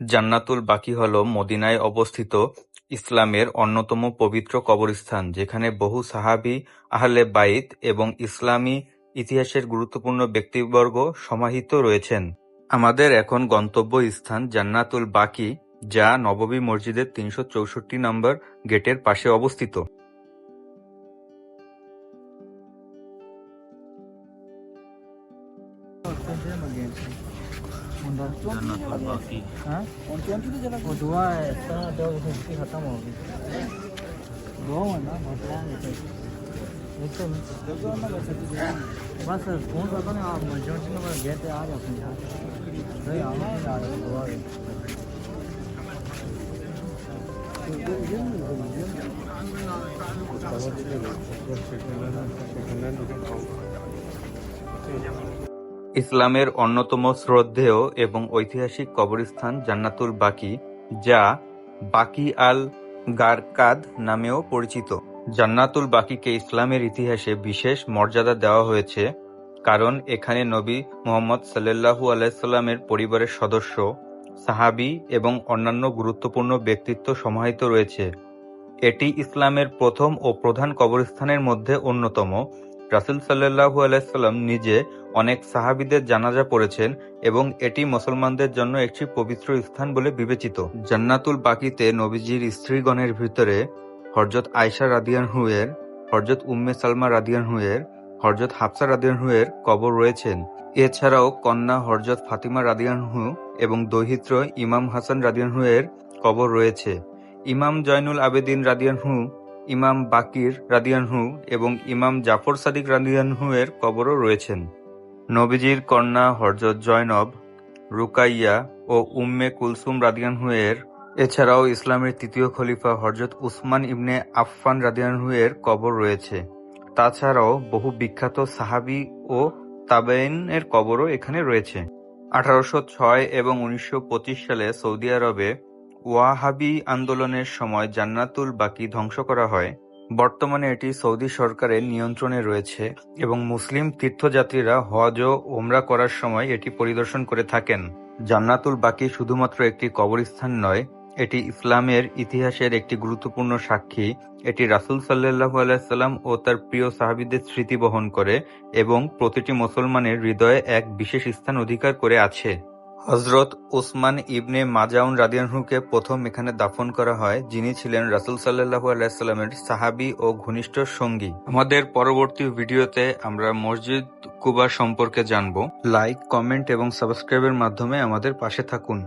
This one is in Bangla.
জান্নাতুল বাকি হল মদিনায় অবস্থিত ইসলামের অন্যতম পবিত্র কবরস্থান যেখানে বহু সাহাবী, আহলে বাইত এবং ইসলামী ইতিহাসের গুরুত্বপূর্ণ ব্যক্তিবর্গ সমাহিত রয়েছেন। আমাদের এখন গন্তব্য স্থান জান্নাতুল বাকি যা নববী মসজিদের তিনশো চৌষট্টি নম্বর গেটের পাশে অবস্থিত। जन्नतुल बाकी हाँ वो दुआ है इसका जब हिस्ट्री खत्म होगी दुआ हुआ ना भगवान एक तो बस फोन करता ना आप मेजोरिटी नंबर गए थे आज अपने यहाँ सही आओ आ रहे दुआ है ইসলামের অন্যতম শ্রদ্ধেয় এবং ঐতিহাসিক কবরস্থান জান্নাতুল বাকি যা বাকি আল গারকাদ নামেও পরিচিত। জান্নাতুল বাকিকে ইসলামের ইতিহাসে বিশেষ মর্যাদা দেওয়া হয়েছে কারণ এখানে নবী মোহাম্মদ সাল্লাল্লাহু আলাইসাল্লামের পরিবারের সদস্য, সাহাবী এবং অন্যান্য গুরুত্বপূর্ণ ব্যক্তিত্ব সমাহিত রয়েছে। এটি ইসলামের প্রথম ও প্রধান কবরস্থানের মধ্যে অন্যতম। রাসূল সাল্লাল্লাহু আলাইসাল্লাম নিজে অনেক সাহাবিদের জানাজা পড়েছেন এবং এটি মুসলমানদের জন্য একটি পবিত্র স্থান বলে বিবেচিত। জান্নাতুল বাকিতে নবীজির স্ত্রীগণের ভিতরে হযরত আয়েশা রাদিয়ান এর, হযরত উম্মে সালমা রাদিয়াল্লাহু এর, হযরত হাফসা রাদিয়াল্লাহু এর কবর রয়েছেন। এছাড়াও কন্যা হযরত ফাতিমা রাদিয়ান হু এবং দৌহিত্র ইমাম হাসান রাদিয়াল্লাহু এর কবর রয়েছে। ইমাম জয়নুল আবেদিন রাদিয়াল্লাহু, ইমাম বাকির রাদিয়ানহু এবং ইমাম জাফর সাদিক রাদিয়ানহু এর কবরও রয়েছেন। নবীজির কন্যা হযরত জয়নব, রুকাইয়া ও উম্মে কুলসুম রাদিয়ানহু এর এছাড়াও ইসলামের তৃতীয় খলিফা হযরত উসমান ইবনে আফফান রাদিয়ানহু এর কবর রয়েছে। তাছাড়াও বহু বিখ্যাত সাহাবী ও তাবেঈন এর কবরও এখানে রয়েছে। আঠারোশো ছয় এবং উনিশশো পঁচিশ সালে সৌদি আরবে ওয়াহাবি আন্দোলনের সময় জান্নাতুল বাকি ধ্বংস করা হয়। বর্তমানে এটি সৌদি সরকারের নিয়ন্ত্রণে রয়েছে এবং মুসলিম তীর্থযাত্রীরা হজ ও ওমরা করার সময় এটি পরিদর্শন করে থাকেন। জান্নাতুল বাকি শুধুমাত্র একটি কবরস্থান নয়, এটি ইসলামের ইতিহাসের একটি গুরুত্বপূর্ণ সাক্ষী। এটি রাসূল সাল্লাল্লাহু আলাইহি সাল্লাম ও তার প্রিয় সাহাবিদের স্মৃতি বহন করে এবং প্রতিটি মুসলমানের হৃদয়ে এক বিশেষ স্থান অধিকার করে আছে। হযরত উসমান ইবনে মাজাউন রাদিয়ানহুকে প্রথম এখানে দাফন করা হয়, যিনি ছিলেন রাসুল সাল্লাল্লাহু আলাইহি সাল্লামের সাহাবী ও ঘনিষ্ঠ সঙ্গী। আমাদের পরবর্তী ভিডিওতে আমরা মসজিদ কুবা সম্পর্কে জানব। লাইক, কমেন্ট এবং সাবস্ক্রাইবের মাধ্যমে আমাদের পাশে থাকুন।